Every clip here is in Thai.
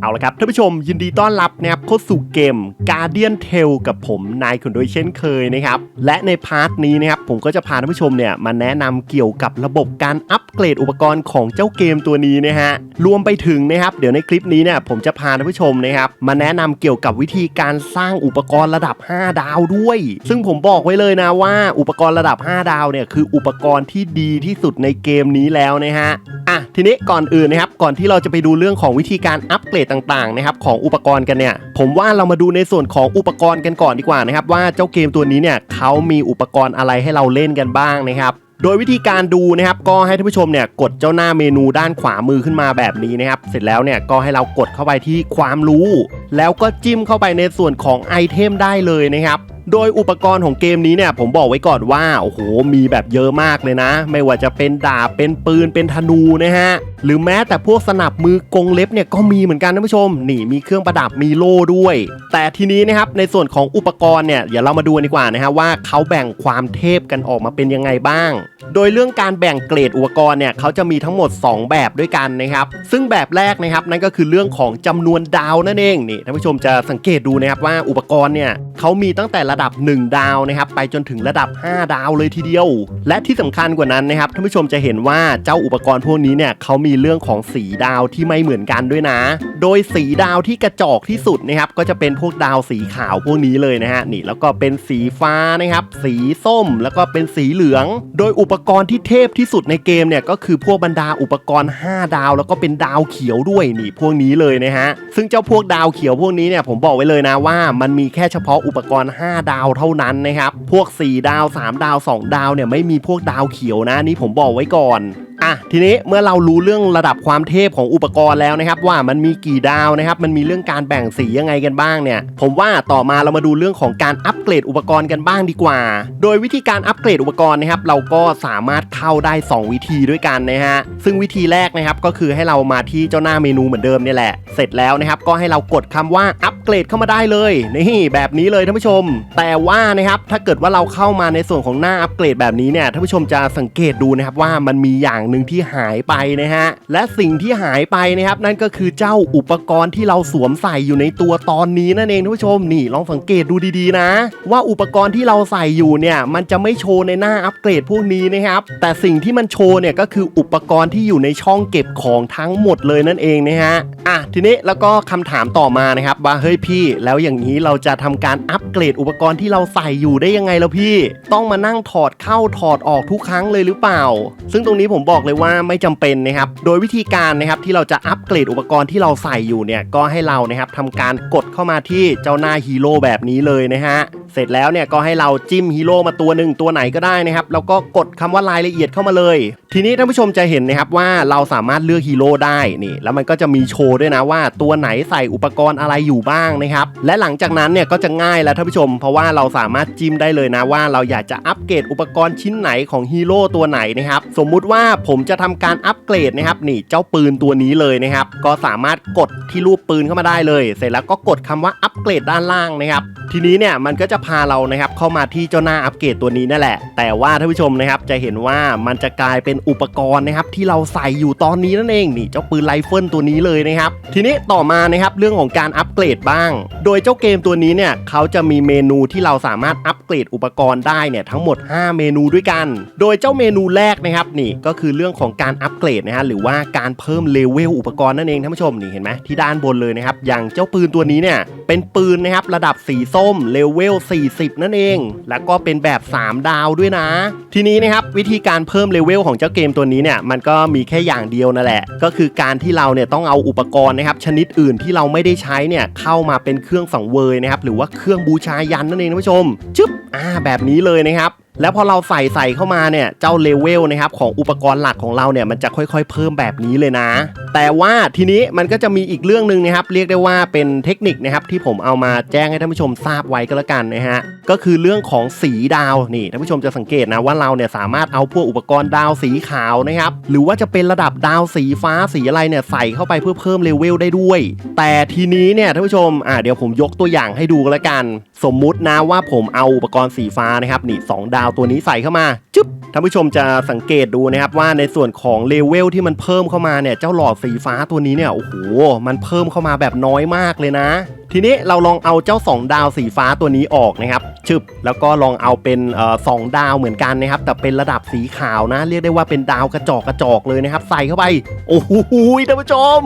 เอาละครับท่านผู้ชมยินดีต้อนรับนะครับเข้าสู่เกม Guardian Tale กับผมนายคุณโดยเช่นเคยนะครับและในพาร์ทนี้นะครับผมก็จะพาท่านผู้ชมเนี่ยมาแนะนำเกี่ยวกับระบบการอัปเกรดอุปกรณ์ของเจ้าเกมตัวนี้นะฮะรวมไปถึงนะครับเดี๋ยวในคลิปนี้เนี่ยผมจะพาท่านผู้ชมนะครับมาแนะนำเกี่ยวกับวิธีการสร้างอุปกรณ์ระดับ 5 ดาวด้วย ซึ่งผมบอกไว้เลยนะว่าอุปกรณ์ระดับ 5 ดาวเนี่ยคืออุปกรณ์ที่ดีที่สุดในเกมนี้แล้วนะฮะอะทีนี้ก่อนอื่นนะครับก่อนที่เราจะไปดูเรื่องของวิธีการอัปเกรดต่างๆนะครับของอุปกรณ์กันเนี่ยผมว่าเรามาดูในส่วนของอุปกรณ์กันก่อนดีกว่านะครับว่าเจ้าเกมตัวนี้เนี่ยเขามีอุปกรณ์อะไรให้เราเล่นกันบ้างนะครับโดยวิธีการดูนะครับ ก็ให้ท่านผู้ชมเนี่ยกดเจ้าหน้าเมนูด้านขวามือขึ้นมาแบบนี้นะครับ เสร็จแล้วเนี่ยก็ให้เรากดเข้าไปที่ความรู้ แล้วก็จิ้มเข้าไปในส่วนของไอเทมได้เลยนะครับ โดยอุปกรณ์ของเกมนี้เนี่ยผมบอกไว้ก่อนว่าโอ้โหมีแบบเยอะมากเลยนะ ไม่ว่าจะเป็นดาบเป็นปืนเป็นธนูนะฮะหรือแม้แต่พวกสนับมือกงเล็บเนี่ยก็มีเหมือนกันท่านผู้ชม นี่มีเครื่องประดับมีโล่ด้วย แต่ทีนี้นะครับในส่วนของอุปกรณ์เนี่ยเดี๋ยวเรามาดูกันดีกว่านะฮะว่าเขาแบ่งความเทพกันออกมาเป็นยังไงบ้าง โดยเรื่องการแบ่งเกรดอุปกรณ์เนี่ยเขาจะมีทั้งหมด 2 แบบด้วยกันนะครับ ซึ่งแบบแรกนะครับนั่นก็คือเรื่องของจำนวนดาวนั่นเองนี่ท่านผู้ชมจะสังเกตดูนะครับว่าอุปกรณ์เนี่ยเขามีตั้งแต่ระดับ 1 ดาวนะครับไปจนถึงระดับ 5 ดาวเลยทีเดียว และที่สำคัญกว่านั้นนะครับท่านผู้ชมจะเห็นว่าเจ้าอุปกรณ์พวกนี้เนี่ยเขามีเรื่องของสีดาวที่ไม่เหมือนกันด้วยนะ โดยสีดาวที่กระจอกที่สุดนะครับก็จะเป็นพวกดาวสีขาวพวกนี้เลยนะฮะนี่แล้วก็เป็นสีฟ้านะครับสีส้มแล้วก็เป็นสีเหลือง โดยอุปกรณ์ที่เทพที่สุดในเกมเนี่ยก็คือพวกบรรดาอุปกรณ์ 5 ดาว แล้วก็เป็นดาวเขียวด้วยนี่พวกนี้เลยนะฮะซึ่งเจ้าพวกดาวเขียวพวกนี้เนี่ยผมบอกไว้เลยนะว่า มันมีแค่เฉพาะอุปกรณ์ 5 ดาวเท่านั้นนะครับพวก 4 ดาว 3 ดาว 2 ดาวเนี่ยไม่มีพวกดาวเขียวนะนี่ผมบอกไว้ก่อน อะทีนี้เมื่อเรารู้เรื่องระดับความเทพของอุปกรณ์แล้วนะครับ ว่ามันมีกี่ดาวนะครับ มันมีเรื่องการแบ่งสียังไงกันบ้างเนี่ย ผมว่าต่อมาเรามาดูเรื่องของการอัปเกรดอุปกรณ์กันบ้างดีกว่า โดยวิธีการอัปเกรดอุปกรณ์นะครับ เราก็สามารถเข้าได้ 2 วิธีด้วยกันนะฮะซึ่งวิธีแรกนะครับก็คือให้เรามาที่เจ้าหน้าเมนูเหมือนเดิมนี่แหละ เสร็จแล้วนะครับก็ให้เรากดคำว่าอัปเกรดเข้ามาได้เลยนี่แบบนี้เลยท่านผู้ชม แต่ว่านะครับถ้าเกิดว่าเราเข้ามาในส่วนของหน้าอัปเกรดแบบนี้เนี่ยท่านผู้ชมจะสังเกตดูนะครับว่ามันมีอย่างหนึ่งที่หายไปนะฮะ และสิ่งที่หายไปนะครับ นั่นก็คือเจ้าอุปกรณ์ที่เราสวมใส่อยู่ในตัวตอนนี้นั่นเองท่านผู้ชมนี่ลองสังเกตดูดีๆนะ ว่าอุปกรณ์ที่เราใส่อยู่เนี่ยมันจะไม่โชว์ในหน้าอัปเกรดพวกนี้นะครับ แต่สิ่งที่มันโชว์เนี่ยก็คืออุปกรณ์ที่อยู่ในช่องเก็บของทั้งหมดเลยนั่นเองนะฮะอะทีนี้แล้วก็คำถามต่อมานะครับว่าเฮ้ยพี่ แล้วอย่างนี้เราจะทำการอัปเกรดอุปกรณ์ที่เราใส่อยู่ได้ยังไงแล้วพี่ ต้องมานั่งถอดเข้าถอดออกทุกครั้งเลยหรือเปล่า ซึ่งตรงนี้ผมบอกอกเลยว่าไม่จำเป็นนะครับ โดยวิธีการนะครับที่เราจะอัปเกรดอุปกรณ์ที่เราใส่อยู่เนี่ยก็ให้เรานะครับทำการกดเข้ามาที่เจ้าหน้าฮีโร่แบบนี้เลยนะฮะ เสร็จแล้วเนี่ยก็ให้เราจิ้มฮีโร่มาตัวหนึ่งตัวไหนก็ได้นะครับแล้วก็กดคำว่ารายละเอียดเข้ามาเลย ทีนี้ท่านผู้ชมจะเห็นนะครับว่าเราสามารถเลือกฮีโร่ได้นี่แล้วมันก็จะมีโชว์ด้วยนะว่าตัวไหนใส่อุปกรณ์อะไรอยู่บ้างนะครับและหลังจากนั้นเนี่ยก็จะง่ายแล้วท่านผู้ชม เพราะว่าเราสามารถจิ้มได้เลยนะว่าเราอยากจะอัปเกรดอุปกรณ์ชิ้นไหนของฮีโร่ตัวไหนนะครับสมมุติว่าผมจะทำการอัปเกรดนะครับนี่เจ้าปืนตัวนี้เลยนะครับก็สามารถกดที่รูปปืนเข้ามาได้เลย เสร็จแล้วก็กดคำว่าอัปเกรดด้านล่างนะครับทีนี้เนี่ยมันก็จะพาเรานะครับเข้ามาที่เจ้าหน้าอัปเกรดตัวนี้นั่นแหละ แต่ว่าท่านผู้ชมนะครับจะเห็นว่ามันจะกลายเป็นอุปกรณ์นะครับที่เราใส่อยู่ตอนนี้นั่นเองนี่เจ้าปืนไรเฟิลตัวนี้เลยนะครับทีนี้ต่อมานะครับเรื่องของการอัปเกรดบ้าง โดยเจ้าเกมตัวนี้เนี่ยเขาจะมีเมนูที่เราสามารถอัปเกรดอุปกรณ์ได้เนี่ยทั้งหมด 5 เมนูด้วยกัน โดยเจ้าเมนูแรกนะครับนี่ก็คือเรื่องของการอัปเกรดนะฮะหรือว่าการเพิ่มเลเวลอุปกรณ์นั่นเองท่านผู้ชมนี่เห็นไหมที่ด้านบนเลยนะครับอย่างเจ้าปืนตัวนี้เนี่ยเป็นปืนนะครับระดับสีส้มเลเวล40 นั่นเอง แล้วก็เป็นแบบ 3 ดาวด้วยนะ ทีนี้นะครับวิธีการเพิ่มเลเวลของเจ้าเกมตัวนี้เนี่ยมันก็มีแค่อย่างเดียวนั่นแหละ ก็คือการที่เราเนี่ยต้องเอาอุปกรณ์นะครับชนิดอื่นที่เราไม่ได้ใช้เนี่ยเข้ามาเป็นเครื่องสังเวยนะครับหรือว่าเครื่องบูชายันนั่นเองท่านผู้ชมจึ๊บอ่าแบบนี้เลยนะครับ แล้วพอเราใส่ใส่เข้ามาเนี่ยเจ้าเลเวลนะครับของอุปกรณ์หลักของเราเนี่ยมันจะค่อยๆ เพิ่มแบบนี้เลยนะ แต่ว่าทีนี้มันก็จะมีอีกเรื่องหนึ่งนะครับ เรียกได้ว่าเป็นเทคนิคนะครับที่ผมเอามาแจ้งให้ท่านผู้ชมทราบไว้ก็แล้วกันนะฮะก็คือเรื่องของสีดาวนี่ท่านผู้ชมจะสังเกตนะว่าเราเนี่ยสามารถเอาพวกอุปกรณ์ดาวสีขาวนะครับหรือว่าจะเป็นระดับดาวสีฟ้าสีอะไรเนี่ยใส่เข้าไปเพื่อเพิ่มเลเวลได้ด้วย แต่ทีนี้เนี่ยท่านผู้ชมอ่าเดี๋ยวผมยกตัวอย่างให้ดูก็แล้วกัน สมมุตินะว่าผมเอาอุปกรณ์สีฟ้านะครับนี่สองดาวาวตัวนี้ใส่เข้ามาจึ๊บท่านผู้ชมจะสังเกตดูนะครับว่าในส่วนของเลเวลที่มันเพิ่มเข้ามาเนี่ยเจ้าหลอดสีฟ้าตัวนี้เนี่ยโอ้โหมันเพิ่มเข้ามาแบบน้อยมากเลยนะ ทีนี้เราลองเอาเจ้า 2 ดาวสีฟ้าตัวนี้ออกนะครับชึบแล้วก็ลองเอาเป็นสองดาวเหมือนกันนะครับแต่เป็นระดับสีขาวนะ เรียกได้ว่าเป็นดาวกระจอกกระจอกเลยนะครับ ใส่เข้าไป โอ้โหท่านผู้ชม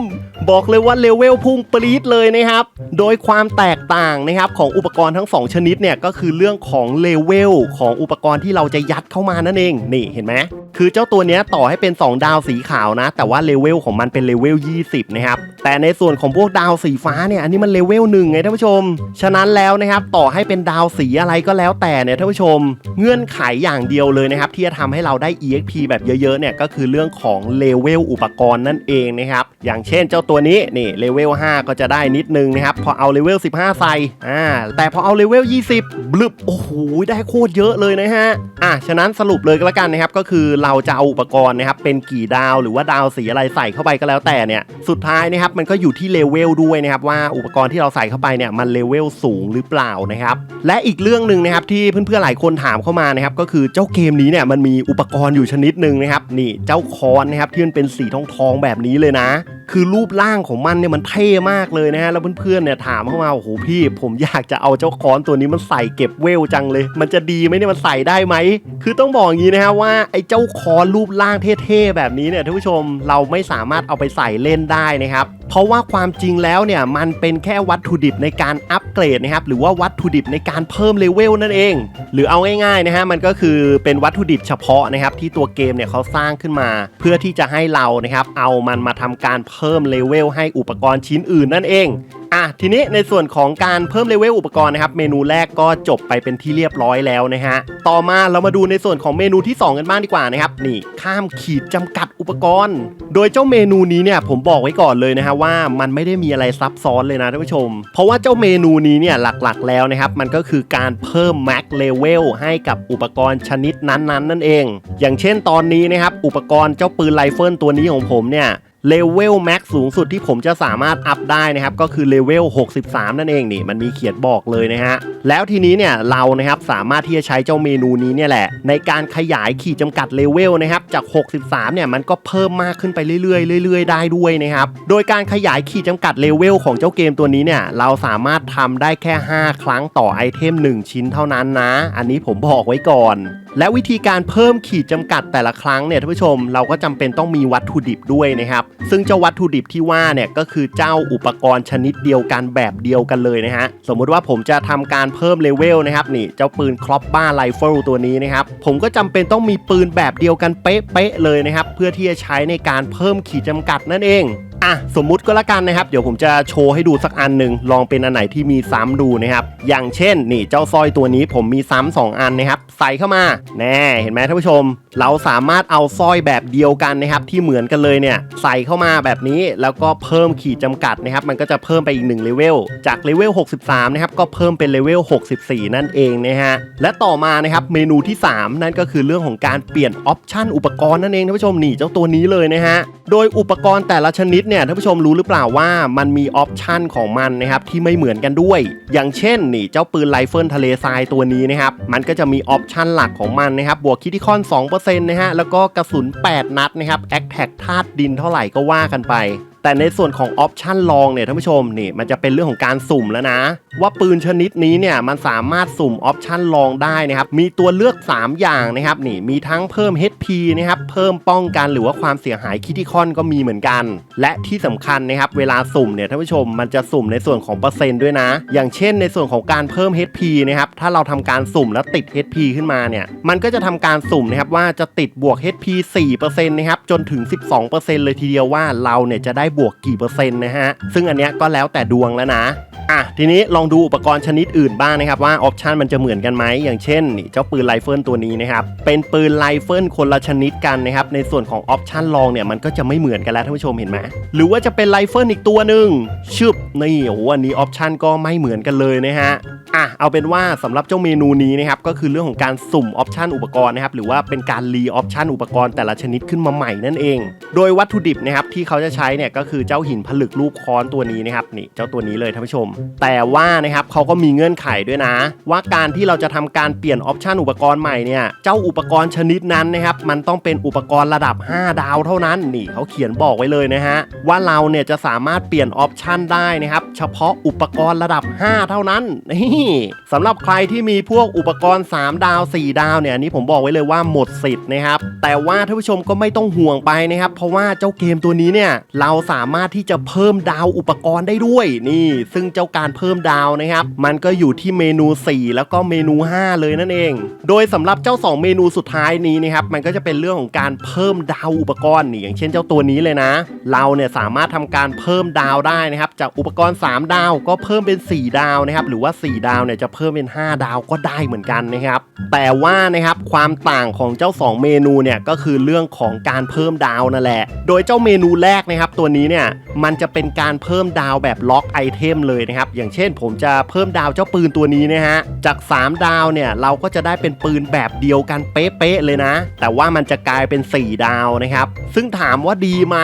บอกเลยว่าเลเวลพุ่งปรี๊ดเลยนะครับ โดยความแตกต่างนะครับของอุปกรณ์ทั้ง 2 ชนิดเนี่ยก็คือเรื่องของเลเวลของอุปกรณ์ที่เราจะยัดเข้ามานั่นเอง นี่เห็นไหมคือเจ้าตัวนี้ต่อให้เป็น 2 ดาวสีขาวนะ แต่ว่าเลเวลของมันเป็นเลเวล 20 นะครับ แต่ในส่วนของพวกดาวสีฟ้าเนี่ยอันนี้มันเลเวลหนึ่งไงท่านผู้ชม ฉะนั้นแล้วนะครับต่อให้เป็นดาวสีอะไรก็แล้วแต่เนี่ยท่านผู้ชม เงื่อนไขอย่างเดียวเลยนะครับที่จะทำให้เราได้ EXP แบบเยอะๆเนี่ยก็คือเรื่องของเลเวลอุปกรณ์นั่นเองนะครับอย่างเช่นเจ้าตัวนี้นี่เลเวล5ก็จะได้นิดนึงนะครับพอเอาเลเวล15ใส่อ่าแต่พอเอาเลเวล20บลึบโอ้โหได้โคตรเยอะเลยนะฮะอะฉะนั้นสรุปเลยก็แล้วกันนะครับก็คือเราจะเอาอุปกรณ์นะครับเป็นกี่ดาวหรือว่าดาวสีอะไรใส่เข้าไปก็แล้วแต่เนี่ยสุดท้ายนะครับมันก็อยู่ที่เลเวลด้วยนะครับว่าอุปกรณ์ที่เราใส่เข้าไปเนี่ยมันเลเวลสูงหรือเปล่านะครับและอีกเรื่องหนึ่งนะครับที่เพื่อนๆหลายคนถามเข้ามานะครับก็คือเจ้าเกมนี้เนี่ยมันมีอุปกรณ์อยู่ชนิดหนึ่งนะครับนี่เจ้าคอนนะครับที่มันเป็นสีทองทองๆแบบนี้เลยนะ คือรูปร่างของมันเนี่ยมันเท่มากเลยนะฮะแล้วเพื่อนๆเนี่ยถามเข้ามาโอ้โหพี่ ผมอยากจะเอาเจ้าค้อนตัวนี้มันใส่เก็บเวลจังเลย มันจะดีไหมเนี่ยมันใส่ได้ไหมคือต้องบอกอย่างนี้นะฮะว่าไอ้เจ้าค้อนรูปร่างเท่ๆแบบนี้เนี่ยท่านผู้ชมเราไม่สามารถเอาไปใส่เล่นได้นะครับเพราะว่าความจริงแล้วเนี่ยมันเป็นแค่วัตถุดิบในการอัปเกรดนะครับหรือว่าวัตถุดิบในการเพิ่มเลเวลนั่นเอง หรือเอาง่ายๆนะฮะมันก็คือเป็นวัตถุดิบเฉพาะนะครับที่ตัวเกมเนี่ยเขาสร้างขึ้นมา เพื่อที่จะให้เรานะครับเอามันมาทำการเพิ่มเลเวลให้อุปกรณ์ชิ้นอื่นนั่นเองอะทีนี้ในส่วนของการเพิ่มเลเวลอุปกรณ์นะครับเมนูแรกก็จบไปเป็นที่เรียบร้อยแล้วนะฮะต่อมาเรามาดูในส่วนของเมนูที่ 2 กันบ้างดีกว่านะครับนี่ข้ามขีดจำกัดอุปกรณ์ โดยเจ้าเมนูนี้เนี่ยผมบอกไว้ก่อนเลยนะฮะว่ามันไม่ได้มีอะไรซับซ้อนเลยนะท่านผู้ชม เพราะว่าเจ้าเมนูนี้เนี่ยหลักๆ แล้วนะครับ มันก็คือการเพิ่มแม็กเลเวลให้กับอุปกรณ์ชนิดนั้นๆ นั่นเอง อย่างเช่นตอนนี้นะครับ อุปกรณ์เจ้าปืนไรเฟิลตัวนี้ของผมเนี่ย เลเวลแม็กสูงสุดที่ผมจะสามารถอัพได้นะครับ ก็คือเลเวล 63 นั่นเองนี่ มันมีเขียนบอกเลยนะฮะ แล้วทีนี้เนี่ยเรานะครับสามารถที่จะใช้เจ้าเมนูนี้เนี่ยแหละ ในการขยายขีดจำกัดเลเวลนะครับ จาก 63 เนี่ยมันก็เพิ่มมากขึ้นไปเรื่อยๆเรื่อยๆ ได้ด้วยนะครับ โดยการขยายขีดจำกัดเลเวลของเจ้าเกมตัวนี้เนี่ยเราสามารถทำได้แค่ 5 ครั้งต่อไอเทม 1 ชิ้นเท่านั้นนะ อันนี้ผมบอกไว้ก่อน และวิธีการเพิ่มขีดจำกัดแต่ละครั้งเนี่ยท่านผู้ชมเราก็จำเป็นต้องมีวัตถุดิบด้วยนะครับ ซึ่งเจ้าวัตถุดิบที่ว่าเนี่ยก็คือเจ้าอุปกรณ์ชนิดเดียวกันแบบเดียวกันเลยนะฮะสมมุติว่าผมจะทำการเพิ่มเลเวลนะครับนี่เจ้าปืนครอปบ้าไรเฟิลตัวนี้นะครับผมก็จำเป็นต้องมีปืนแบบเดียวกันเป๊ะๆเลยนะครับเพื่อที่จะใช้ในการเพิ่มขีดจำกัดนั่นเอง อะสมมุติก็แล้วกันนะครับ เดี๋ยวผมจะโชว์ให้ดูสักอันหนึ่งลองเป็นอันไหนที่มีซ้ำดูนะครับ อย่างเช่น นี่เจ้าสร้อยตัวนี้ผมมีซ้ำสองอันนะครับ ใส่เข้ามาแน่เห็นไหมท่านผู้ชม เราสามารถเอาสร้อยแบบเดียวกันนะครับ ที่เหมือนกันเลยเนี่ยใส่เข้ามาแบบนี้แล้วก็เพิ่มขีดจำกัดนะครับมันก็จะเพิ่มไปอีก1เลเวลจากเลเวล63นะครับก็เพิ่มเป็นเลเวล64 นั่นเองนะฮะและต่อมานะครับเมนูที่ 3 นั่นก็คือเรื่องของการเปลี่ยนออปชันอุปกรณ์นั่นเองท่านผู้ชมนี่เจ้าตัวนี้เลยนะฮะโดยอุปกรณ์แต่ละชนิดเนี่ยท่านผู้ชมรู้หรือเปล่าว่ามันมีออปชันของมันนะครับที่ไม่เหมือนกันด้วย อย่างเช่นนี่เจ้าปืนไรเฟิลทะเลทรายตัวนี้นะครับมันก็จะมีออปชันหลักของมันนะครับบวกคิติคอน2%นะฮะแล้วก็กระสุน 8 นัดนะครับแอคแท็กธาตุดินเท่าไหร่ก็ว่ากันไป แต่ในส่วนของออปชันลองเนี่ยท่านผู้ชมนี่มันจะเป็นเรื่องของการสุ่มแล้วนะ ว่าปืนชนิดนี้เนี่ยมันสามารถสุ่มออปชันลองได้นะครับมีตัวเลือก 3 อย่างนะครับนี่มีทั้งเพิ่ม HP นะครับเพิ่มป้องกันหรือว่าความเสียหายคิติคอนก็มีเหมือนกัน และที่สำคัญนะครับเวลาสุ่มเนี่ยท่านผู้ชมมันจะสุ่มในส่วนของเปอร์เซ็นต์ด้วยนะ อย่างเช่นในส่วนของการเพิ่ม HP นะครับถ้าเราทำการสุ่มแล้วติด HP ขึ้นมาเนี่ยมันก็จะทำการสุ่มนะครับว่าจะติดบวก HP 4%นะครับจนถึง 12%เลยทีเดียวว่าเราเนี่ยจะได้บวกกี่เปอร์เซ็นต์นะฮะ ซึ่งอันเนี้ยก็แล้วแต่ดวงแล้วนะอะทีนี้ลองดูอุปกรณ์ชนิดอื่นบ้างนะครับว่าออปชันมันจะเหมือนกันไหมอย่างเช่นนี่เจ้าปืนไรเฟิลตัวนี้นะครับเป็นปืนไรเฟิลคนละชนิดกันนะครับในส่วนของออปชันลองเนี่ยมันก็จะไม่เหมือนกันแล้วท่านผู้ชมเห็นไหมหรือว่าจะเป็นไรเฟิลอีกตัวหนึ่งชึบนี่โอ้โหอันนี้ออปชันก็ไม่เหมือนกันเลยนะฮะ อะเอาเป็นว่าสำหรับเจ้าเมนูนี้นะครับก็คือเรื่องของการสุ่มออปชันอุปกรณ์นะครับหรือว่าเป็นการรีออปชันอุปกรณ์แต่ละชนิดขึ้นมาใหม่นั่นเอง โดยวัตถุดิบนะครับที่เขาจะใช้เนี่ยก็คือเจ้าหินผลึกรูปค้อนตัวนี้นะครับนี่เจ้าตัวนี้เลยท่านผู้ชม แต่ว่านะครับเขาก็มีเงื่อนไขด้วยนะ ว่าการที่เราจะทำการเปลี่ยนออปชันอุปกรณ์ใหม่เนี่ยเจ้าอุปกรณ์ชนิดนั้นนะครับมันต้องเป็นอุปกรณ์ระดับ 5 ดาวเท่านั้นนี่เขาเขียนบอกไว้เลยนะฮะว่าเราเนี่ยจะสามารถเปลี่ยนออปชันได้นะครับเฉพาะอุปกรณ์ระดับ 5 เท่านั้นนี่สำหรับใครที่มีพวกอุปกรณ์ 3 ดาว 4 ดาวเนี่ยอันนี้ผมบอกไว้เลยว่าหมดสิทธิ์นะครับ แต่ว่าท่านผู้ชมก็ไม่ต้องห่วงไปนะครับ เพราะว่าเจ้าเกมตัวนี้เนี่ยเราสามารถที่จะเพิ่มดาวอุปกรณ์ได้ด้วยนี่ ซึ่งเจ้าการเพิ่มดาวนะครับ มันก็อยู่ที่เมนู 4 แล้วก็เมนู 5 เลยนั่นเอง โดยสำหรับเจ้า 2 เมนูสุดท้ายนี้นะครับมันก็จะเป็นเรื่องของการเพิ่มดาวอุปกรณ์นี่อย่างเช่นเจ้าตัวนี้เลยนะ เราเนี่ยสามารถทำการเพิ่มดาวได้นะครับจากอุปกรณ์ 3 ดาวก็เพิ่มเป็น 4 ดาวนะครับหรือว่า 4ดาวเนี่ยจะเพิ่มเป็น 5 ดาวก็ได้เหมือนกันนะครับ แต่ว่านะครับความต่างของเจ้า 2 เมนูเนี่ยก็คือเรื่องของการเพิ่มดาวนั่นแหละ โดยเจ้าเมนูแรกนะครับตัวนี้เนี่ยมันจะเป็นการเพิ่มดาวแบบล็อกไอเทมเลยนะครับอย่างเช่นผมจะเพิ่มดาวเจ้าปืนตัวนี้นะฮะจาก 3 ดาวเนี่ยเราก็จะได้เป็นปืนแบบเดียวกันเป๊ะๆเลยนะ แต่ว่ามันจะกลายเป็น 4 ดาวนะครับ ซึ่งถามว่าดีไหม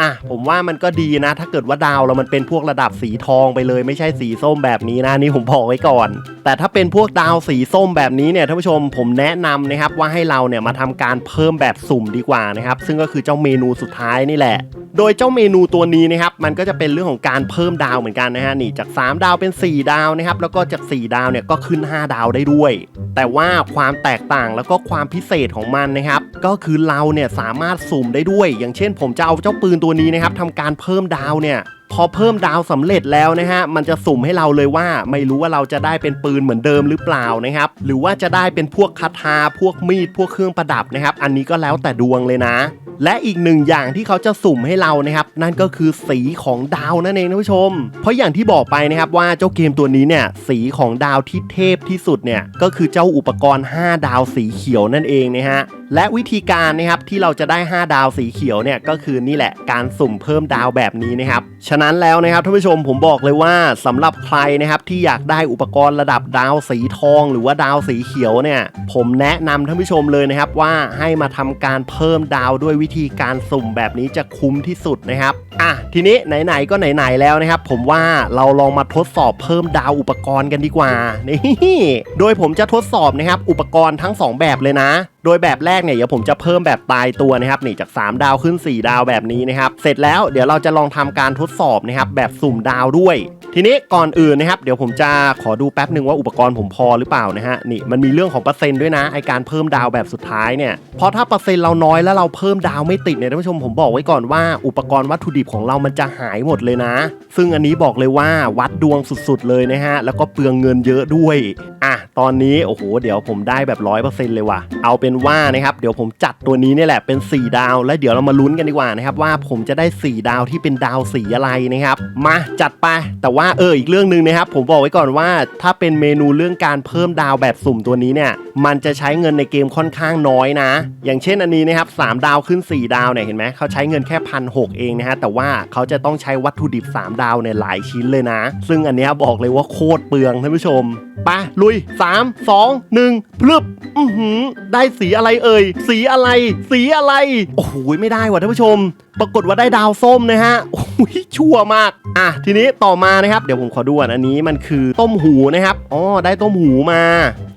อะผมว่ามันก็ดีนะ ถ้าเกิดว่าดาวเรามันเป็นพวกระดับสีทองไปเลยไม่ใช่สีส้มแบบนี้นะนี่ผมบอกไว้ก่อน แต่ถ้าเป็นพวกดาวสีส้มแบบนี้เนี่ยท่านผู้ชมผมแนะนำนะครับว่าให้เราเนี่ยมาทำการเพิ่มแบบสุ่มดีกว่านะครับ ซึ่งก็คือเจ้าเมนูสุดท้ายนี่แหละ โดยเจ้าเมนูตัวนี้นะครับมันก็จะเป็นเรื่องของการเพิ่มดาวเหมือนกันนะฮะนี่จาก 3 ดาวเป็น 4 ดาวนะครับแล้วก็จาก 4 ดาวเนี่ยก็ขึ้น 5 ดาวได้ด้วย แต่ว่าความแตกต่างแล้วก็ความพิเศษของมันนะครับก็คือเราเนี่ยสามารถสุ่มได้ด้วย อย่างเช่น ผมจะเอาเจ้าปืนตัวนี้นะครับทำการเพิ่มดาวเนี่ยพอเพิ่มดาวสำเร็จแล้วนะฮะ มันจะสุ่มให้เราเลยว่าไม่รู้ว่าเราจะได้เป็นปืนเหมือนเดิมหรือเปล่านะครับ หรือว่าจะได้เป็นพวกคาถาพวกมีดพวกเครื่องประดับนะครับ อันนี้ก็แล้วแต่ดวงเลยนะ และอีกหนึ่งอย่างที่เขาจะสุ่มให้เรานะครับ นั่นก็คือสีของดาวนั่นเองท่านผู้ชม เพราะอย่างที่บอกไปนะครับว่าเจ้าเกมตัวนี้เนี่ยสีของดาวที่เทพที่สุดเนี่ยก็คือเจ้าอุปกรณ์ 5 ดาวสีเขียวนั่นเองนะฮะและวิธีการนะครับที่เราจะได้ 5 ดาวสีเขียวเนี่ยก็คือนี่แหละการสุ่มเพิ่มดาวแบบนี้นะครับฉะนั้นแล้วนะครับท่านผู้ชมผมบอกเลยว่าสำหรับใครนะครับที่อยากได้อุปกรณ์ระดับดาวสีทอง หรือว่าดาวสีเขียวเนี่ยผมแนะนำท่านผู้ชมเลยนะครับว่าให้มาทำการเพิ่มดาวด้วยวิิธีการสุ่มแบบนี้จะคุ้มที่สุดนะครับอะทีนี้ไหนๆก็ไหนๆแล้วนะครับ ผมว่าเราลองมาทดสอบเพิ่มดาวอุปกรณ์กันดีกว่านี่โดยผมจะทดสอบนะครับอุปกรณ์ทั้งสองแบบเลยนะ โดยแบบแรกเนี่ยเดี๋ยวผมจะเพิ่มแบบตายตัวนะครับนี่จาก 3 ดาวขึ้น 4 ดาวแบบนี้นะครับ เสร็จแล้วเดี๋ยวเราจะลองทำการทดสอบนะครับแบบสุ่มดาวด้วย ทีนี้ก่อนอื่นนะครับ เดี๋ยวผมจะขอดูแป๊บหนึ่งว่าอุปกรณ์ผมพอหรือเปล่านะฮะนี่มันมีเรื่องของเปอร์เซ็นต์ด้วยนะไอการเพิ่มดาวแบบสุดท้ายเนี่ยเพราะถ้าเปอร์เซ็นต์เราน้อยแล้วเราเพิ่มดาวไม่ติดเนี่ยท่านผู้ชมผมบอกไว้ก่อนว่าอุปกรณ์วัตถุดิบของเรามันจะหายหมดเลยนะ ซึ่งอันนี้บอกเลยว่าวัดดวงสุดๆเลยนะฮะแล้วก็เปลืองเงินเยอะด้วยอะตอนนี้โอ้โหเดี๋ยวผมได้แบบร้อยเปอร์เซ็นต์เลยว่ะเอาเป็นว่านะครับเดี๋ยวผมจัดตัวนี้เนี่ยแหละเป็น 4 ดาว แล้วเดี๋ยวเรามาลุ้นกันดีกว่านะครับว่าผมจะได้ 4 ดาวที่เป็นดาวสีอะไรนะครับ มาจัดไปแต่ว่าเอออีกเรื่องหนึ่งนะครับ ผมบอกไว้ก่อนว่า ถ้าเป็นเมนูเรื่องการเพิ่มดาวแบบสุ่มตัวนี้เนี่ย มันจะใช้เงินในเกมค่อนข้างน้อยนะ อย่างเช่นอันนี้นะครับ3ดาวขึ้น 4 ดาวเนี่ยเห็นไหมเขาใช้เงินแค่พันหเองนะฮะแต่ว่าเขาจะต้องใช้วัตถุดิบ 3 ดาวเนี่ยหลายชิ้นเลยนะ ซึ่งอันนี้บอกเลยว่าโคตรเปลืองท่านผู้ชมไปลุย 3 2 1พลึบอือหือได้สีีอะไรเอ่ย สีอะไร สีอะไร โอ้โหไม่ได้ว่ะท่านผู้ชม ปรากฏว่าได้ดาวส้มนะฮะโอ้ยชั่วมาก อะทีนี้ต่อมานะครับ เดี๋ยวผมขอดูก่อนอันนี้มันคือต้มหูนะครับอ๋อได้ต้มหูมา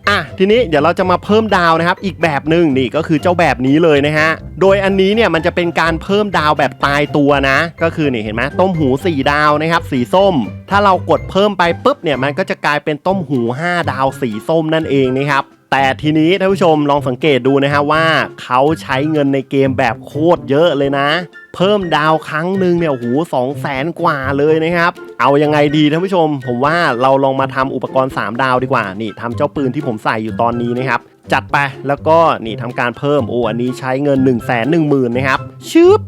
อะทีนี้เดี๋ยวเราจะมาเพิ่มดาวนะครับ อีกแบบหนึ่งนี่ก็คือเจ้าแบบนี้เลยนะฮะ โดยอันนี้เนี่ยมันจะเป็นการเพิ่มดาวแบบตายตัวนะ ก็คือนี่เห็นไหมต้มหู 4 ดาวนะครับ สีส้ม ถ้าเรากดเพิ่มไปปุ๊บเนี่ยมันก็จะกลายเป็นต้มหู 5 ดาวสีส้มนั่นเองนะครับ แต่ทีนี้ท่านผู้ชมลองสังเกตดูนะฮะว่าเขาใช้เงินในเกมแบบโคตรเยอะเลยนะ เพิ่มดาวครั้งหนึ่งเนี่ยโอ้โหสองแสนกว่าเลยนะครับ เอายังไงดีท่านผู้ชม ผมว่าเราลองมาทำอุปกรณ์ 3 ดาวดีกว่านี่ทำเจ้าปืนที่ผมใส่อยู่ตอนนี้นะครับจัดไปแล้วก็นี่ทำการเพิ่มโอ้อันนี้ใช้เงิน1นึ่งแสนหนึ่งหมื่นนะครับชึบ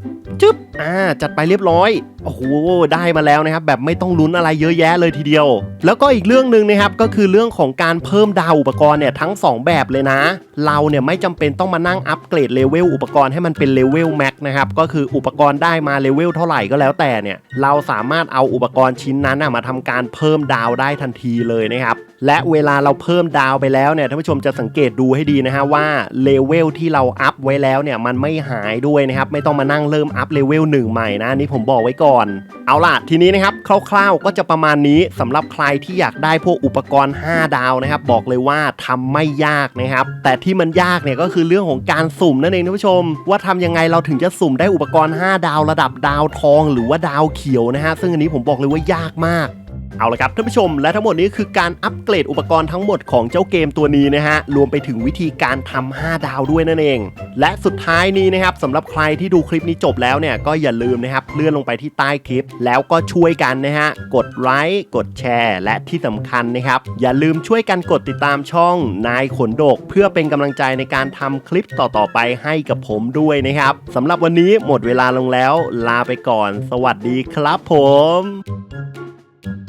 จึ๊บอ่าจัดไปเรียบร้อยโอ้โหได้มาแล้วนะครับ แบบไม่ต้องลุ้นอะไรเยอะแยะเลยทีเดียว แล้วก็อีกเรื่องหนึ่งนะครับก็คือเรื่องของการเพิ่มดาวอุปกรณ์เนี่ยทั้ง 2 แบบเลยนะ เราเนี่ยไม่จำเป็นต้องมานั่งอัปเกรดเลเวลอุปกรณ์ให้มันเป็นเลเวลแม็กนะครับก็คืออุปกรณ์ได้มาเลเวลเท่าไหร่ก็แล้วแต่เนี่ยเราสามารถเอาอุปกรณ์ชิ้นนั้นนะมาทำการเพิ่มดาวได้ทันทีเลยนะครับ และเวลาเราเพิ่มดาวไปแล้วเนี่ยท่านผู้ชมจะสังเกตดูให้ดีนะฮะว่าเลเวลที่เราอัพไว้แล้วเนี่ยมันไม่หายด้วยนะครับไม่ต้องมานั่งเริ่มอัพเลเวลหนึ่งใหม่นะนี่ผมบอกไว้ก่อน เอาล่ะทีนี้นะครับคร่าวๆก็จะประมาณนี้สำหรับใครที่อยากได้พวกอุปกรณ์ 5 ดาวนะครับบอกเลยว่าทำไม่ยากนะครับแต่ที่มันยากเนี่ยก็คือเรื่องของการสุ่มนั่นเองท่านผู้ชม ว่าทำยังไงเราถึงจะสุ่มได้อุปกรณ์ 5 ดาวระดับดาวทอง หรือว่าดาวเขียวนะฮะซึ่งอันนี้ผมบอกเลยว่ายากมาก เอาละครับท่านผู้ชมและทั้งหมดนี้คือการอัปเกรดอุปกรณ์ทั้งหมดของเจ้าเกมตัวนี้นะฮะรวมไปถึงวิธีการทำ5ดาวด้วยนั่นเอง และสุดท้ายนี้นะครับสำหรับใครที่ดูคลิปนี้จบแล้วเนี่ยก็อย่าลืมนะครับเลื่อนลงไปที่ใต้คลิป แล้วก็ช่วยกันนะฮะกดไลค์กดแชร์ และที่สำคัญนะครับอย่าลืมช่วยกันกดติดตามช่องนายขนดก เพื่อเป็นกำลังใจในการทำคลิปต่อๆไปให้กับผมด้วยนะครับสำหรับวันนี้หมดเวลาลงแล้ว ลาไปก่อน สวัสดีครับผม